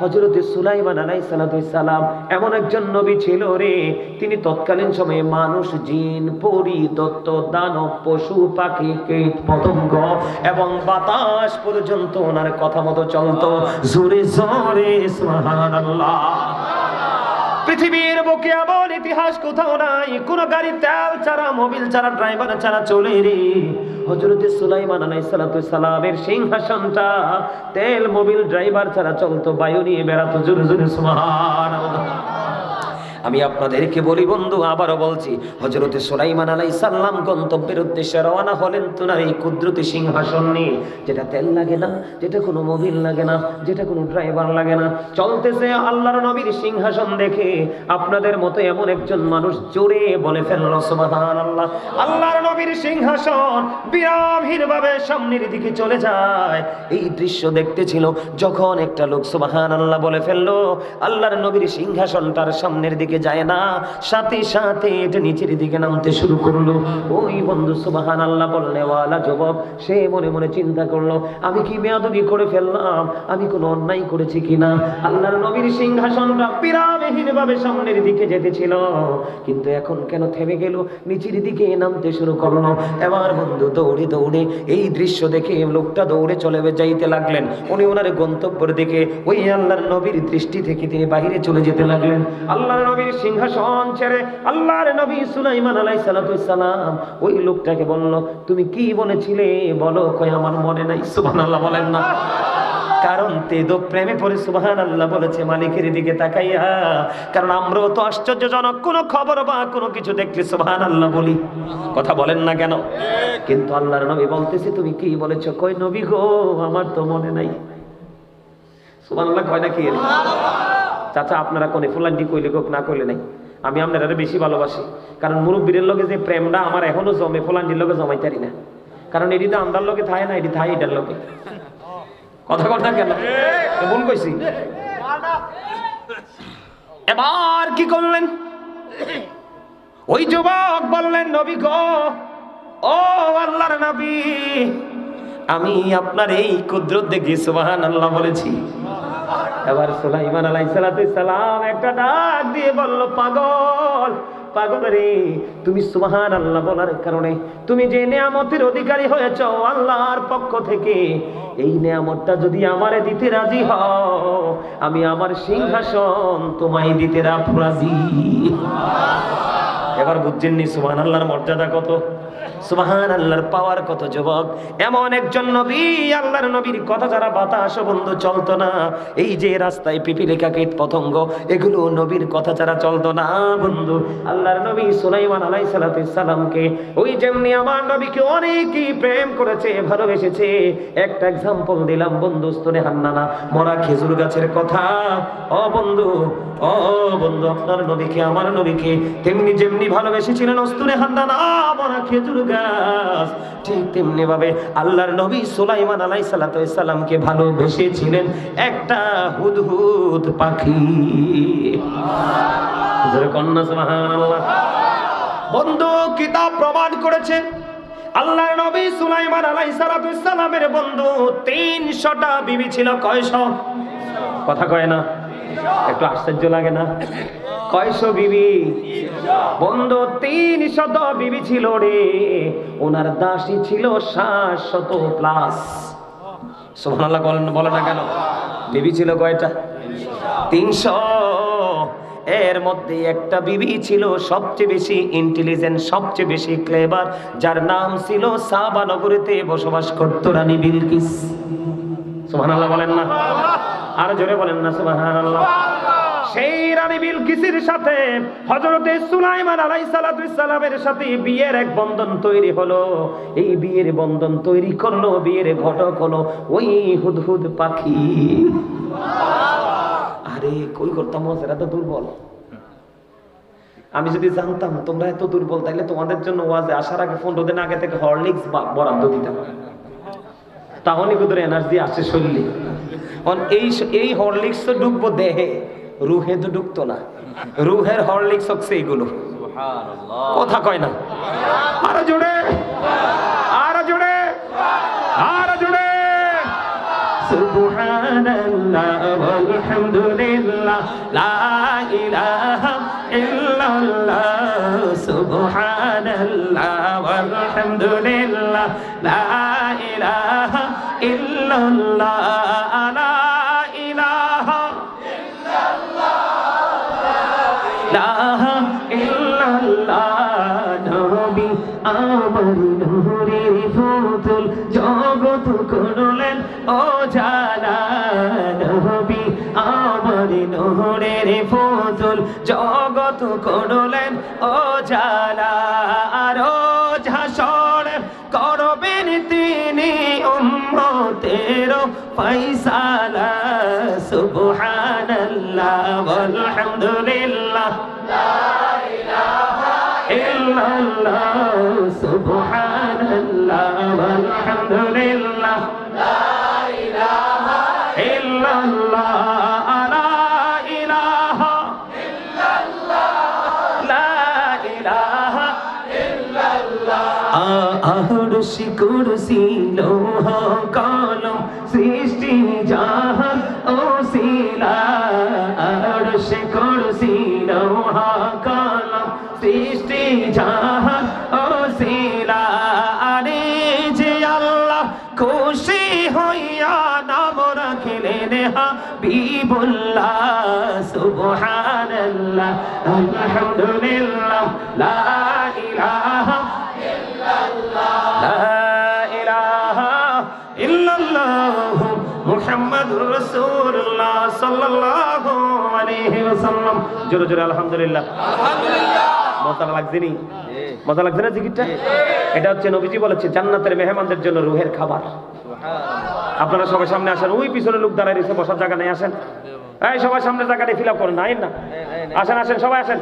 হজরত সুলাইমান আলাই সালাম এমন একজন নবী ছিল রে, তিনি তৎকালীন সময়ে মানুষ, জিন, পরি, দত্ত, দানব, পশু, পাখি, কীট, পতঙ্গ এবং বাতাস পর্যন্ত ওনার কথা মতো চলতো। জোরে জোরে পৃথিবীর বুকে এমন ইতিহাস কোথাও নাই, কোন গাড়ি তেল ছাড়া, মোবিল ছাড়া, ড্রাইভার ছাড়া চলে রে। হজরত সুলাইমান সালাতু সালামের সিংহাসনটা তেল মোবিল ড্রাইভার ছাড়া চলতো বায়ু নিয়ে বেড়াতো জোরে জোরে সুবহানাল্লাহ। আমি আপনাদেরকে বলি, বন্ধু, আবারও বলছি হজরতে সোলাইমান আলাই সাল্লাম গন্তব্যের উদ্দেশ্যে রওনা হলেন তোনার এই কুদরতি সিংহাসন নিয়ে। যেটা তেল লাগে না, যেটা কোনো মোবিল লাগে না, যেটা কোনো ড্রাইভার লাগে না। চলতেছে আল্লাহর নবীর সিংহাসন দেখে। আপনাদের মতো এমন একজন মানুষ জোরে বলে ফেলল সুবহান আল্লাহ আল্লাহর নবীর সিংহাসন বিরামহীন ভাবে সামনের দিকে চলে যায়। এই দৃশ্য দেখতে ছিল যখন একটা লোক সুবহান আল্লাহ বলে ফেলল, আল্লাহর নবীর সিংহাসন তার সামনের দিকে যায় না, সাথে সাথে এটা নিচের দিকে নামতে শুরু করল। ওই বন্ধু সুবহান আল্লাহ বললে, ওয়ালা যুবক। সে মনে মনে চিন্তা করল, আমি কি বেয়াদবি করে ফেললাম? আমি কোনো অন্যায় করেছি কিনা? আল্লাহর নবীর সিংহাসনটা পিরামহীন ভাবে সামনের দিকে যেতেছিল কিন্তু এখন কেন থেমে গেল? নিচের দিকে নামতে শুরু করল। এবার বন্ধু দৌড়ে দৌড়ে এই দৃশ্য দেখে লোকটা দৌড়ে চলে যাইতে লাগলেন। উনি ওনার গন্তব্যের দিকে, ওই আল্লাহর নবীর দৃষ্টি থেকে তিনি বাইরে চলে যেতে লাগলেন। আল্লাহর নবীর সিংহাসন ছেড়ে আল্লাহর নবী সুলাইমান আলাইহিস সালাম, ওই লোকটাকে বলল, তুমি কি বলেছিলে? বলো কই আমার মনে নাই। সুবহানাল্লাহ বলেন না। কারণ তেদো প্রেমে পড়ে সুবহান আল্লাহ বলেছে, মালিকের দিকে তাকাইয়া, কারণ আমরাও তো আশ্চর্যজনক, কোনো খবর বা কোনো কিছু দেখলে সুবহান আল্লাহ বলি। কথা বলেন না কেন? কিন্তু আল্লাহর নবী বলতেছে, তুমি কি বলেছ? কই নবী গো, আমার তো মনে নাই। আল্লাহ কয় না কি এর? চাচা, আপনারা কোনে ফুলান্টি কইলে কোক না কইলে নাই। আমি আপনারা বেশি ভালোবাসি। কারণ মুরব্বীর লগে যে প্রেমটা আমার এখনও জমে, ফুলান্টির লগে জমাইতারি না। কারণ এটি তো আমদার লগে থাকে না, এটি থাকে এটার লগে। কথা কথা কেন? ভুল কইছি। এবার কি করলেন? ওই যুবক বললেন, নবী গো, ও আল্লাহর নবী, আমি আপনার এই কুদরত দেখি সুবহান আল্লাহ বলেছি। এবার সুলাইমান আলাইহিস সালাম একটা ডাক দিয়ে বলল, পাগল পাগল রে, তুমি সুবহান আল্লাহ বলার কারণে তুমি যে নিয়ামতের অধিকারী হয়েছ আল্লাহর পক্ষ থেকে, এই নিয়ামতটা যদি আমারে দিতে রাজি হও, আমি আমার সিংহাসন তোমায় দিতে রাজি। এবার বুঝছেন নি সুবহান আল্লাহর মর্যাদা কত? সুবহান আল্লাহর পাওয়ার কত যুবক? এমন একজন নবী, আল্লাহর নবীর কথা যারা বাতাস বন্ধু চলতো না, এই যে রাস্তায় পিপিলিকা কীট পতঙ্গ এগুলো নবীর কথা যারা চলতো না, বন্ধু, আল্লাহর নবী সুলাইমান আলাই সালামকে ওই যেমনি আমার নবীকে অনেকই প্রেম করেছে, ভালোবেসেছে, একটা এক্সাম্পল দিলাম, বন্ধু, স্তনে হান্নানা, মরা খেজুর গাছের কথা। ও বন্ধু ও বন্ধু, আপনার নবীকে, আমার নবীকে তেমনি যেমনি ভালোবেসেছিলেন অস্তুরে হান্নানা মরা খেজুর গাছ, ঠিক তেমনি ভাবে আল্লাহর নবী সুলাইমান আলাই সালাতামকে ভালোবেসেছিলেন একটা হুদহুদ পাখি। কন্যা, সুবহানাল্লাহ। বন্ধু, কিতাব প্রমাণ করেছে, আল্লাহর নবী সুলাইমান আলাইহিস সালামের বন্ধু তিনশোটা বিবি ছিল, কয়শ? কথা কয় না। একটু আশ্চর্য লাগে না? কয়শো বিবি? বন্ধু তিন শত বিবি ছিল রে। ওনার দাসী ছিল সাত শত প্লাস সোহানাল্লাহ বলেন বলে না কেন? বিবি ছিল কয়টা? তিনশো। এর মধ্যে একটা বিবি ছিল সবচেয়ে বেশি ইন্টেলিজেন্ট সবচেয়ে বেশি ক্লেভার যার নাম ছিল সাবা নগরীতে বসবাস করত রানী বিলকিস। সুবহানাল্লাহ বলেন না? আর জোরে বলেন না সুবহানাল্লাহ। সেই রানী বিলকিসের সাথে হযরতে সুলাইমান আলাইহিস সালামের সাথে বিয়ের এক বন্ধন তৈরি হলো। এই বিয়ের বন্ধন তৈরি করল বিয়ের ঘটক হলো ওই হুদহুদ পাখি। আরে কই করতাম এরা তো দুর্বল। আমি যদি জানতাম তোমরা এত দুর্বল তাইলে তোমাদের জন্য ওয়াজে আসার আগে পনেরো দিন আগে থেকে হরলিক্স বরাদ্দ দিতাম। তাহলে কিন্তু এনার্জি আসে শরীরে। এই এই হরলিক্স তো ডুববো দেহে রুহে তো ডুবতো না। রুহের হরলিক্স হচ্ছে এইগুলো। কথা কয় না। আরও জোরে। আরও জোরে। আরও জোরে। সুবহানাল্লাহ আলহামদুলিল্লাহ লা ইলাহা ইল্লাল্লাহ সুবহানাল্লাহ আলহামদুলিল্লাহ লা ইলাহা ইল্লাল্লাহ ইলাহা ইল্লাল্লাহ, নবী আমার জগৎ করলেন ও জানা নবী আমার নূরের ফুতুল, জগৎ করলেন ও জানা আর ঝাসর করবেন তিনি উম্মতের ফয়সালা। সুবহানাল্লাহ আলহামদুলিল্লাহ ইল্লাল্লাহ সুবহানাল্লাহ আলহামদুলিল্লাহ ইল্লাল্লাহ লা ইলাহা লা ইলাহা আহরশি কুরসি লোহ কলম হাবিবুল্লাহ সুবহানাল্লাহ আলহামদুলিল্লাহ লা ইলাহা ইল্লাল্লাহ আলহামদুলিল্লাহ। লাগছে না? এটা হচ্ছে নবীজি বলেছে জান্নাতের মেহমানদের জন্য রুহের খাবার। আপনারা সবাই সামনে আসেন। ওই পিছনে লোক দাঁড়ায় রয়েছে বসার জায়গা নেই আসেন। এই সবাই সামনে জায়গাটা ফিল আপ করেন না। আইন না আসেন আসেন সবাই আসেন।